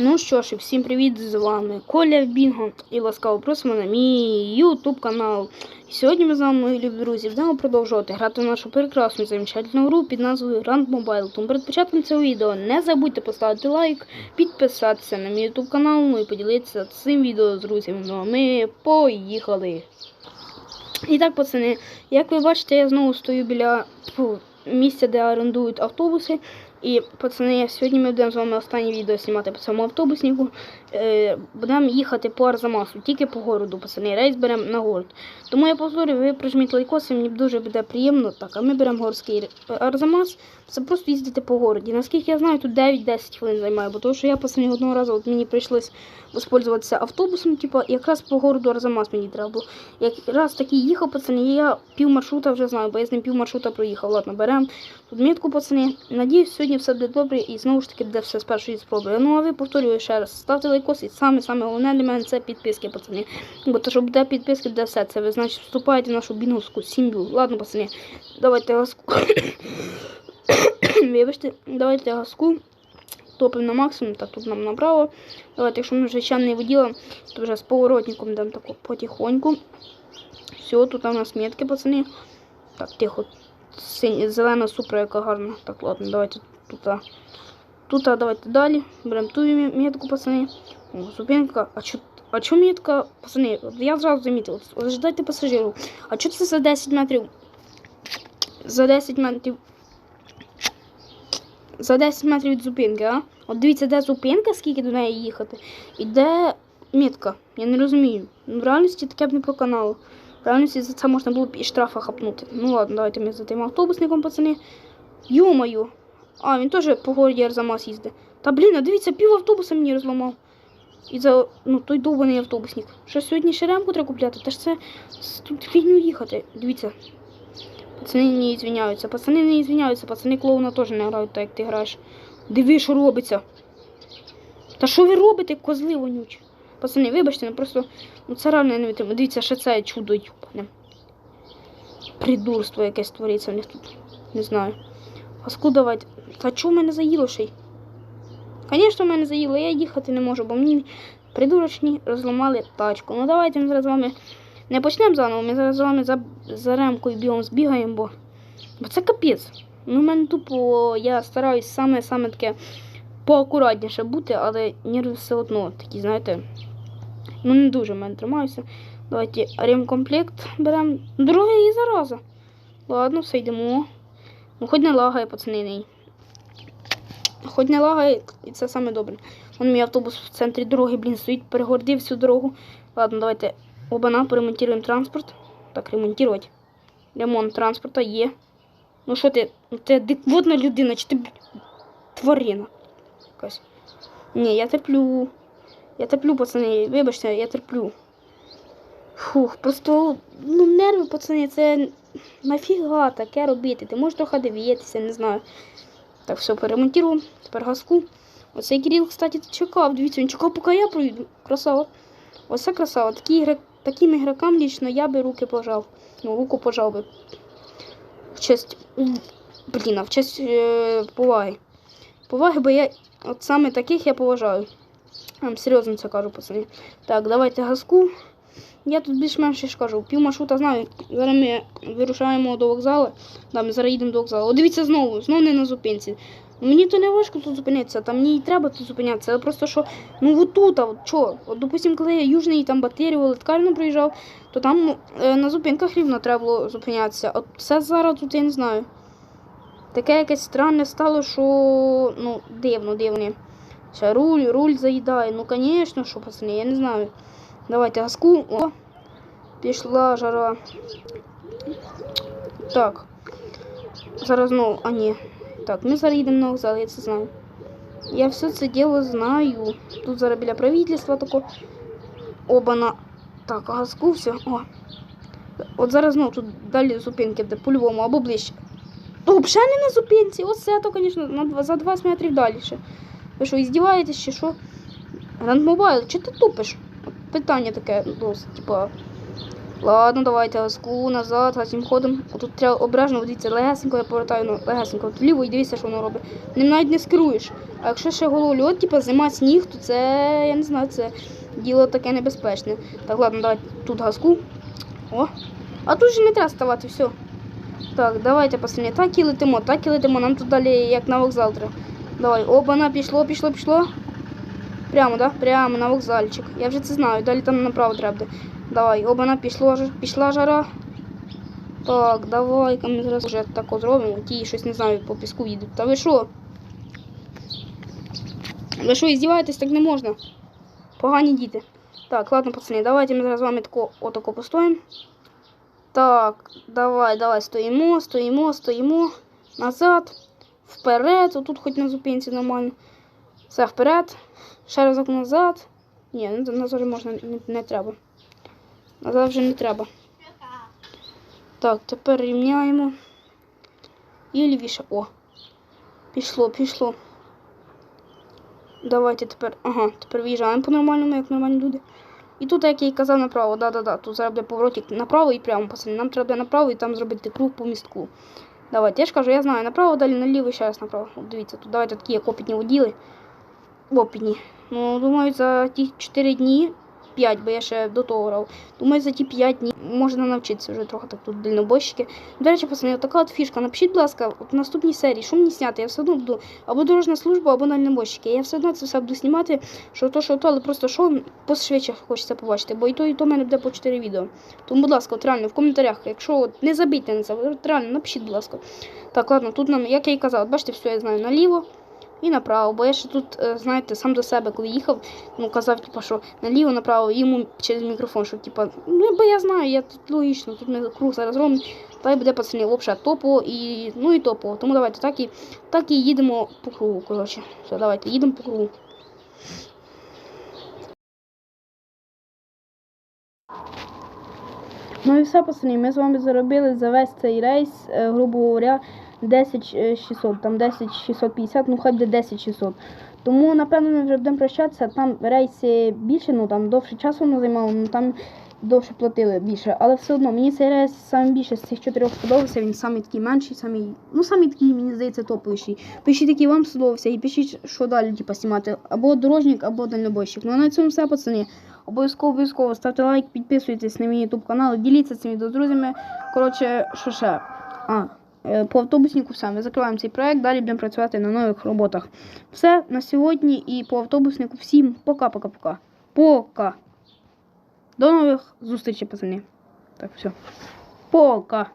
Ну що ж, і всім привіт! З вами Коля Бінго і ласкаво просимо на мій YouTube канал. І сьогодні ми з вами, мої любі друзі, будемо продовжувати грати в нашу прекрасну замечательну гру під назвою Grand Mobile. Тому перед початком цього відео не забудьте поставити лайк, підписатися на мій YouTube канал, ну і поділитися цим відео з друзями. Ну а ми поїхали! І так, пацани, як ви бачите, я знову стою біля місця, де орендують автобуси. І пацани, сьогодні ми будемо з вами останнє відео знімати по цьому автобуснику. Е, будемо їхати по Арзамасу, тільки по городу, пацани. Рейс беремо на город. Тому я повторюю, ви прижміть лайкоси, мені дуже буде приємно. Так, а ми беремо горський Арзамас. Це просто їздити по городі. Наскільки я знаю, тут 9-10 хвилин займає, бо тому що я пацани одного разу от мені прийшлось воспользуватися автобусом, типу, якраз по городу Арзамас мені треба було. Якраз такий їхав, пацани, я пів маршрута вже знаю, бо я з ним пів маршрута проїхав. Ладно, беремо тут мітку, пацани. Надіюсь, все буде добре і знову ж таки буде все з першої спроби. Ну а ви повторюю ще раз, ставте лайкос і саме саме головне для мене це підписки, пацани. Бо то, що буде підписки, буде все. Це ви значить вступаєте в нашу бінговську сім'ю. Ладно, пацани, давайте газку. Вибачте, давайте газку. Топимо на максимум, так тут нам направо. Давайте, якщо ми вже ще не воділи, то вже з поворотником йдемо тако потихоньку. Все, тут у нас метки, пацани. Так, тихо. Зелена супра, яка гарна. Так, ладно, давайте тут. Тут давайте далі. Беремо ту метку, пацани. О, зупинка. А чо, а чо метка, пацани? Я зразу замітив. Ожидайте пасажиру. А чо це за 10 метрів? За 10 метрів. За 10 метрів від зупинки, а? От дивіться, де зупинка, скільки до неї їхати, і де метка. Я не розумію. Ну, в реальності таке б не проканало. В реальності за це можна було б і штрафа хапнути. Ну ладно, давайте ми за тим автобусником, пацани. Йо-моє. А, він теж по городі Арзамас їздить. Та блін, а дивіться, пів автобуса мені розламав. І за ну, той довбаний автобусник. Що сьогодні ще ремку треба купляти? Та ж це тут фігню їхати. Дивіться. Пацани не звиняються. Пацани не звиняються, пацани клоуна теж не грають так, як ти граєш. Диви, що робиться. Та що ви робите, козли вонючі? Пацани, вибачте, ну просто ну це реально не витримую. Дивіться, ще це чудо юбане. Придурство якесь твориться в них тут. Не знаю. Газку давайте. Та чого мене заїло ще й? Звісно, мене заїло, я їхати не можу, бо мені придурочні розламали тачку. Ну давайте ми зараз з вами не почнемо заново, ми зараз з вами за, за ремкою бігом збігаємо, бо, бо це капець. Ну, в мене тупо я стараюсь саме саме таке поакуратніше бути, але нерви все одно такі, знаєте. Ну, не дуже в мене тримаюся. Давайте ремкомплект беремо. Другий і зараза. Ладно, все йдемо. Ну, хоч не лагає, пацани. Хоч не лагає, і це саме добре. Вон мій автобус в центрі дороги, блін, стоїть, перегордив всю дорогу. Ладно, давайте оба-на, поремонтуємо транспорт. Так, ремонтувати. Ремонт транспорта є. Ну що ти? Ну ти адекватна людина, чи ти тварина? Якась. Ні, я терплю. Я терплю, пацани. Вибачте, я терплю. Фух, просто ну нерви, пацани, це нафіга таке робити. Ти можеш трохи дивитися, не знаю. Так, все, перемонтуємо. Тепер газку. Оцей Кирил, кстати, чекав. Дивіться, він чекав, поки я пройду. Красава. Оце красава. Такі ігри, таким ігрокам лічно я би руки пожав. Ну, руку пожав би. В честь. Блін, а в честь е, поваги. Поваги, бо я. От саме таких я поважаю. Серйозно це кажу, пацани. Так, давайте газку. Я тут більш-менш ж кажу, пів маршрута знаю. Зараз ми вирушаємо до вокзалу. Да, ми зараз їдемо до вокзалу. О, дивіться знову, знову не на зупинці. Мені то не важко тут зупинитися, там мені і треба тут зупинятися, але просто що, ну от тут, а от що? От, допустим, коли я южний там батерію, литкарну проїжджав, то там е, на зупинках рівно треба було зупинятися. От це зараз тут я не знаю. Таке якесь странне стало, що ну, дивно, дивно. Ще руль, руль заїдає. Ну, звісно, що, пацани, я не знаю. Давайте газку. О, пішла жара. Так. Зараз знову, а ні. Так, ми зараз їдемо на вокзал, я це знаю. Я все це діло знаю. Тут зараз біля правительства тако. Оба-на. Так, газку все. О. От зараз знову тут далі зупинки буде по-любому або ближче. То взагалі не на зупинці. Оце то, звісно, за 20 метрів далі. Ви що, іздіваєтесь чи що? Гранд чи ти тупиш? Питання таке, досить, типа. Ладно, давайте газку назад, газім ходом. Тут треба обережно, дивіться, легесенько я повертаю, ну, легесенько вліво і дивіться, що воно робить. Ним навіть не скеруєш. А якщо ще голольот, типу, зима сніг, то це, я не знаю, це діло таке небезпечне. Так, ладно, давайте тут газку. О. А тут же не треба ставати, все. Так, давайте, пацани, так і летимо, так і летимо. Нам тут далі як на вокзал треба. Давай, обана, пішло, пішло, пішло. Прямо, да? Прямо на вокзальчик. Я вже це знаю, далі там направо треба. Давай, обана, пішло, пішла жара. Так, давай-ка ми зараз вже так зробимо. Ті щось не знаю, по піску їдуть. Та ви що? Ви що, іздіваєтесь, так не можна. Погані діти. Так, ладно, пацани, давайте ми зараз з вами тако, отако постоїмо. Так, давай, давай, стоїмо, стоїмо, стоїмо. Назад, вперед. Отут хоч на зупинці нормально. Все вперед. Ще разок назад. Ні, ну, назад можна не, не треба. Назад вже не треба. Так, тепер рівняємо. І лівіше. О. Пішло, пішло. Давайте тепер. Ага, тепер виїжджаємо по-нормальному, як нормальні люди. І тут, як я і казав, направо, да-да-да. Тут зараз буде поворотик направо і прямо, пацани. Нам треба направо і там зробити круг по містку. Давайте, я ж кажу, я знаю, направо, далі наліво ще раз направо. Дивіться, тут давайте такі як опитні воділи. Опитні. Ну, думаю, за ті 4 дні, 5, бо я ще до того грав. Думаю, за ті 5 днів можна навчитися вже трохи так тут дальнобойщики. До речі, пацани, така от фішка. Напишіть, будь ласка, от в наступній серії, що мені зняти, я все одно буду або дорожна служба, або дальнобойщики. Я все одно це все буду знімати, що то, що то, але просто що пошвидше хочеться побачити, бо і то, і то в мене буде по 4 відео. Тому, будь ласка, от реально в коментарях, якщо от не забийте на це, от реально напишіть, будь ласка. Так, ладно, тут нам, як я і казав, бачите, все я знаю наліво і направо. Бо я ще тут, е, знаєте, сам до себе, коли їхав, ну казав, типу, що наліво, направо, йому через мікрофон, що типу, ну бо я знаю, я тут логічно, тут ми круг зараз робимо, та й буде пацани лопше топово і ну і топово. Тому давайте так і так і їдемо по кругу. Коротше, все, давайте їдемо по кругу. Ну і все, пацани, ми з вами заробили за весь цей рейс, е, грубо говоря, 10 е, 600, там 10 650, ну хай буде 10 600. Тому, напевно, ми вже будемо прощатися. Там рейси більше, ну там довше часу воно займало, ну там довше платили більше. Але все одно мені цей рейс саме більше з цих чотирьох сподобався. Він самий такий менший, самий, ну самий такий, мені здається, топовіший. Пишіть, який вам сподобався, і пишіть, що далі типу, знімати. Або дорожник, або дальнобойщик. Ну а на цьому все, пацани. Обов'язково обов'язково ставте лайк, підписуйтесь на мій YouTube канал, діліться цим відео з друзями. Коротше, що ще? А, Е, по автобуснику саме Закриваємо цей проект, далі будемо працювати на нових роботах. Все на сьогодні і по автобуснику. Всім пока-пока-пока. Пока. До нових зустрічей, пацани. Так, все. Пока.